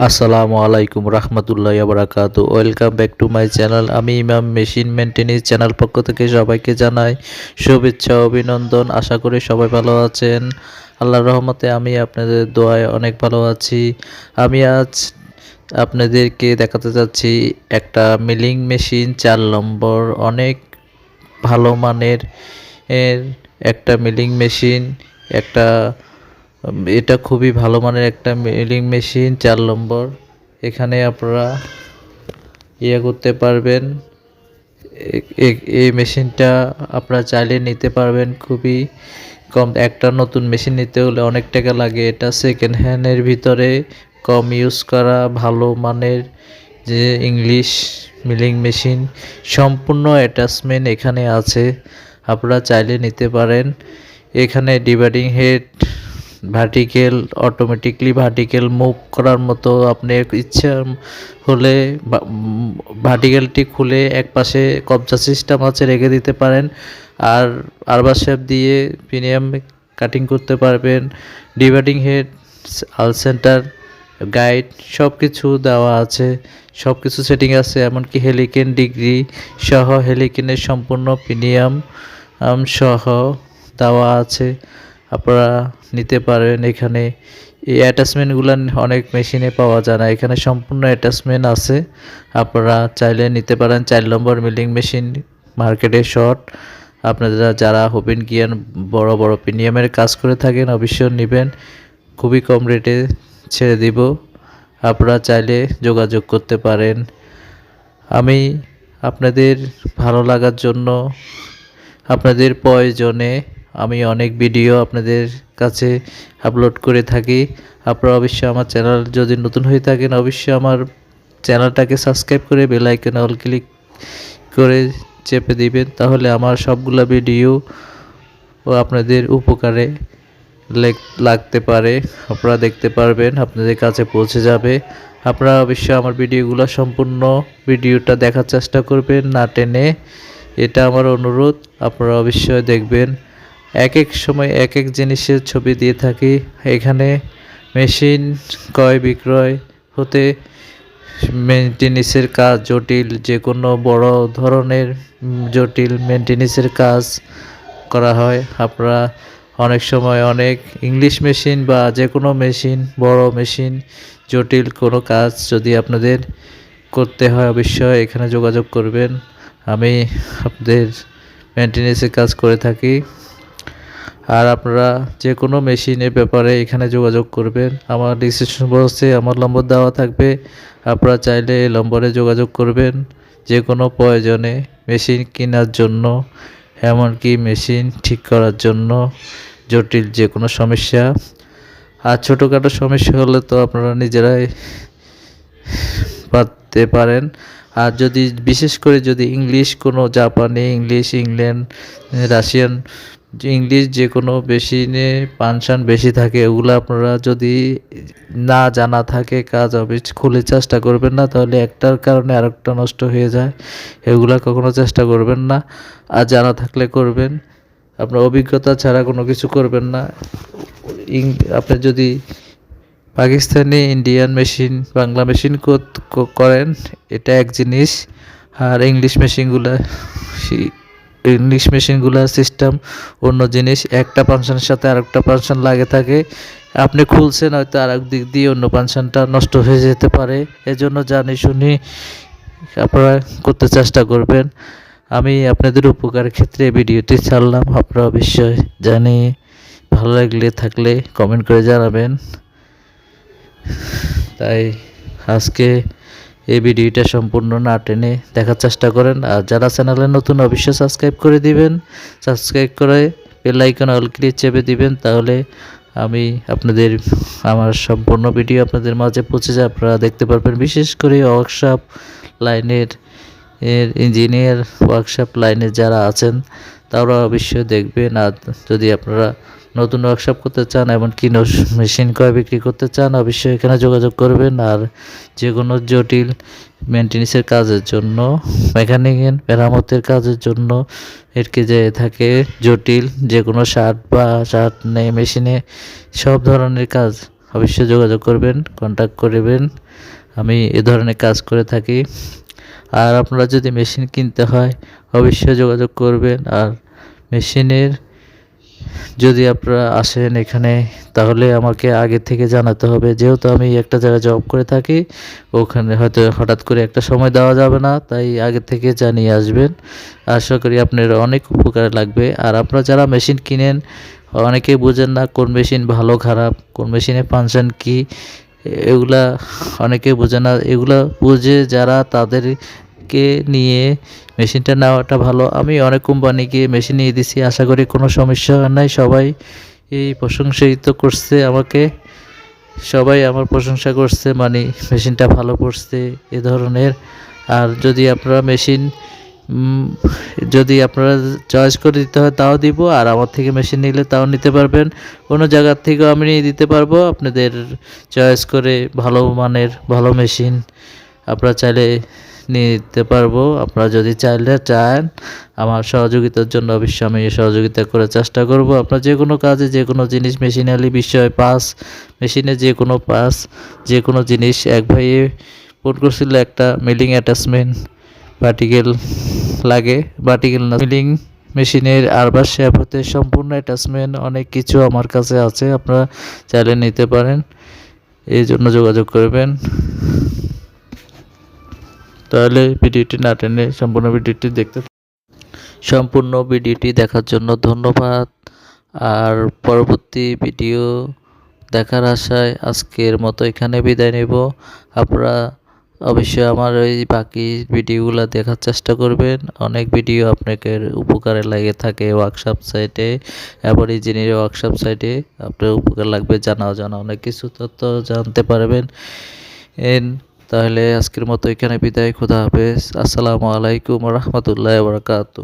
আসসালামু আলাইকুম রহমতুল্লাহ বারাকাতু welcome back to my channel আমি ইমাম মেশিন মেনটেনেন্স চ্যানেল পক্ষ থেকে সবাইকে জানাই শুভেচ্ছা, অভিনন্দন। আশা করি সবাই ভালো আছেন। আল্লাহর রহমতে আমি আপনাদের দোয়ায় অনেক ভালো আছি। আমি আজ আপনাদেরকে দেখাতে যাচ্ছি একটা মিলিং মেশিন চার নম্বর। অনেক ভালো মানের এর একটা মিলিং মেশিন, একটা এটা খুবই ভালো মানের একটা মিলিং মেশিন চার নম্বর। এখানে আপনারা ইয়ে করতে পারবেন। এই মেশিনটা আপনারা চাইলে নিতে পারবেন খুবই কম। একটা নতুন মেশিন নিতে হলে অনেক টাকা লাগে। এটা সেকেন্ড হ্যান্ডের ভিতরে কম ইউজ করা, ভালো মানের যে ইংলিশ মিলিং মেশিন সম্পূর্ণ অ্যাটাচমেন্ট এখানে আছে। আপনারা চাইলে নিতে পারেন। এখানে dividing head vertical automatically vertical move করার মতো আপনি ইচ্ছা হলে ভার্টিক্যালটি খুলে এক পাশে কবজা সিস্টেম আছে রেখে দিতে পারেন। আর আরবার শেপ দিয়ে প্রিমিয়াম কাটিং করতে পারবেন। Dividing head all centre guide সব কিছু দেওয়া আছে। সব কিছু সেটিং আছে, এমনকি হেলিকেন ডিগ্রি সহ হেলিকেনের সম্পূর্ণ প্রিমিয়াম সহ দেওয়া আছে। আপনারা নিতে পারেন। এখানে এই অ্যাটাচমেন্টগুলো অনেক মেশিনে পাওয়া যায় না। এখানে সম্পূর্ণ অ্যাটাচমেন্ট আছে। আপনারা চাইলে নিতে পারেন। চার নম্বর মিলিং মেশিন মার্কেটে শর্ট আপনারা যারা হবেন গিয়ান বড় বড় প্রিমিয়ামের কাজ করে থাকেন, অবশ্যই নেবেন। খুবই কম রেটে ছেড়ে দিব। আপনারা চাইলে যোগাযোগ করতে পারেন। আমি আপনাদের ভালো লাগার জন্য, আপনাদের প্রয়োজনে আমি অনেক ভিডিও আপনাদের কাছে আপলোড করে থাকি। আপনারা অবশ্যই আমার চ্যানেল যদি নতুন হয়ে থাকেন, অবশ্যই আমার চ্যানেলটাকে সাবস্ক্রাইব করে বেল আইকনে অল ক্লিক করে চেপে দিবেন, তাহলে আমার সবগুলো ভিডিও ও আপনাদের উপকারে লেগ- লাগতে পারে। আপনারা দেখতে পারবেন, আপনাদের কাছে পৌঁছে যাবে। আপনারা অবশ্যই আমার ভিডিওগুলো সম্পূর্ণ ভিডিওটা দেখার চেষ্টা করবেন, না টেনে। এটা আমার অনুরোধ, আপনারা অবশ্যই দেখবেন। এক এক সময় এক এক জিনিসের ছবি দিয়ে থাকি। এখানে মেশিন, ক্রয় বিক্রয় হতে মেনটেনেন্সের কাজ জটিল যে কোনো বড় ধরনের জটিল মেনটেনেন্সের কাজ করা হয়। আপনারা অনেক সময় অনেক ইংলিশ মেশিন বা যে কোনো মেশিন বড় মেশিন জটিল কোনো কাজ যদি আপনাদের করতে হয়, অবশ্যই এখানে যোগাযোগ করবেন। আমি আপনাদের মেনটেনেন্সের কাজ করে থাকি। আর আপনারা যে কোনো মেশিনের ব্যাপারে এখানে যোগাযোগ করবেন। আমার ডিসক্রিপশন বক্সে আমার নম্বর দেওয়া থাকবে। আপনারা চাইলে এই নম্বরে যোগাযোগ করবেন। যে কোনো প্রয়োজনে মেশিন কেনার জন্য, এমনকি মেশিন ঠিক করার জন্য জটিল যে কোনো সমস্যা। আর ছোটোখাটো সমস্যা হলে তো আপনারা নিজেরাই পারতে পারেন। আর যদি, বিশেষ করে যদি ইংলিশ কোনো, জাপানি, ইংলিশ, ইংল্যান্ড, রাশিয়ান ইংলিশ যে কোনো বেশি মেশিনে পানশান বেশি থাকে ওগুলো আপনারা যদি না জানা থাকে কাজ হবে খুলে চেষ্টা করবেন না, তাহলে একটার কারণে আরেকটা নষ্ট হয়ে যায়। এগুলা কখনো চেষ্টা করবেন না। আর জানা থাকলে করবেন। আপনার অভিজ্ঞতা ছাড়া কোনো কিছু করবেন না। আপনি যদি Pakistani, Indian machine, Bangla machine করেন, এটা এক জিনিস। আর ইংলিশ মেশিনগুলা ইংলিশ মেশিনগুলার সিস্টেম অন্য জিনিস, একটা ফাংশনের সাথে আরেকটা ফাংশন লাগে থাকে। আপনি খুলছেন, হয়তো আর এক দিক দিয়ে অন্য ফাংশনটা নষ্ট হয়ে যেতে পারে। এজন্য জানি, শুনি, আপনারা করতে চেষ্টা করবেন। আমি আপনাদের উপকারের ক্ষেত্রে ভিডিওটি ছাড়লাম। আপনারা অবশ্যই জানি, ভালো লাগলে থাকলে কমেন্ট করে জানাবেন। তাই আজকে এই ভিডিওটা সম্পূর্ণ না টেনে দেখার চেষ্টা করেন। আর যারা চ্যানেলে নতুন, অবশ্যই সাবস্ক্রাইব করে দিবেন। সাবস্ক্রাইব করে বেল আইকন অল ক্লিক চেপে দিবেন, তাহলে আমি আপনাদের, আমার সম্পূর্ণ ভিডিও আপনাদের মাঝে পৌঁছে যায়। আপনারা দেখতে পারবেন, বিশেষ করে ওয়ার্কশপ লাইনের, এর ইঞ্জিনিয়ার ওয়ার্কশপ লাইনে যারা আছেন তারা অবশ্যই দেখবেন। আর যদি আপনারা নতুন ওয়ার্কশপ করতে চান এমনকি মেশিন ক্রয় বিক্রি করতে চান, অবশ্যই এখানে যোগাযোগ করবেন আর যে কোনো জটিল মেনটেন্সের কাজের জন্য মেকানিক্যাল মেরামতের কাজের জন্য এরকে যে থাকে জটিল যে কোনো শার্ট বা শার্ট নেই মেশিনে সব ধরনের কাজ, অবশ্যই যোগাযোগ করবেন কন্ট্যাক্ট করবেন। আমি এ ধরনের কাজ করে থাকি। আর আপনারা যদি মেশিন কিনতে হয়, অবশ্যই যোগাযোগ করবেন আর মেশিনের যদি আপনারা আসেন এখানে, তাহলে আমাকে আগে থেকে জানাতে হবে। যেহেতু আমি একটা জায়গায় জব করে থাকি, ওখানে হয়তো হঠাৎ করে একটা সময় দেওয়া যাবে না, তাই আগে থেকে জানিয়ে আসবেন। আশা করি আপনার অনেক উপকার লাগবে। আর আপনারা যারা মেশিন কিনেন, অনেকেই বোঝেন না কোন মেশিন ভালো, খারাপ, কোন মেশিনে ফাংশন কী। এগুলা অনেকে বোঝে না। এগুলা বুঝে যারা তাদেরকে নিয়ে মেশিনটা নেওয়াটা ভালো। আমি অনেক কোম্পানিকে মেশিন নিয়ে দিছি, আশা করি কোনো সমস্যা নাই। সবাই এই প্রশংসিত করছে আমাকে। সবাই আমার প্রশংসা করছে মানে মেশিনটা ভালো পড়ছে এ ধরনের। আর যদি আপনারা মেশিন যদি আপনারা চয়েস করে দিতে হয় তাও দিব, আর আমার থেকে মেশিন নিলে তাও নিতে পারবেন। কোনো জায়গার থেকেও আমি নিয়ে দিতে পারব। আপনাদের চয়েস করে ভালো মানের, ভালো মেশিন আপনারা চাইলে নিয়ে দিতে পারব। আপনারা যদি চাইলে চান, আমার সহযোগিতার জন্য অবশ্যই আমি সহযোগিতা করার চেষ্টা করব। আপনার যে কোনো কাজে, যে কোনো জিনিস মেশিনালি বিষয়, পাস, মেশিনে যে কোনো পাস, যে কোনো জিনিস, এক ভাইয়ে ফোন করছিল একটা মিলিং অ্যাটাচমেন্ট পার্টিকেল লাগে পার্টিকেল না, মিলিং মেশিনের আরবার শেপ হতে সম্পূর্ণ অ্যাটাচমেন্ট, অনেক কিছু আমার কাছে আছে, আপনারা চাইলে নিতে পারেন। এই জন্য যোগাযোগ করবেন। তাহলে ভিডিওটি না টেনে সম্পূর্ণ ভিডিওটি দেখতে সম্পূর্ণ ভিডিওটি দেখার জন্য ধন্যবাদ। আর পরবর্তী ভিডিও দেখার আশায় আজকের মতো এখানে বিদায় নেব। আপনারা অবশ্যই আমার ওই বাকি ভিডিওগুলো দেখার চেষ্টা করবেন। অনেক ভিডিও আপনাকে উপকারে লাগে থাকে ওয়ার্কশপ সাইটে এবার ইঞ্জিনিয়ারিং ওয়ার্কশপ সাইটে আপনার উপকার লাগবে জানা অজানা অনেক কিছু তথ্য জানতে পারবেন। তাহলে আজকের মতো এখানে বিদায়। খুদা হাফেজ। আসসালামু আলাইকুম রহমতুল্লাহ বারকাতু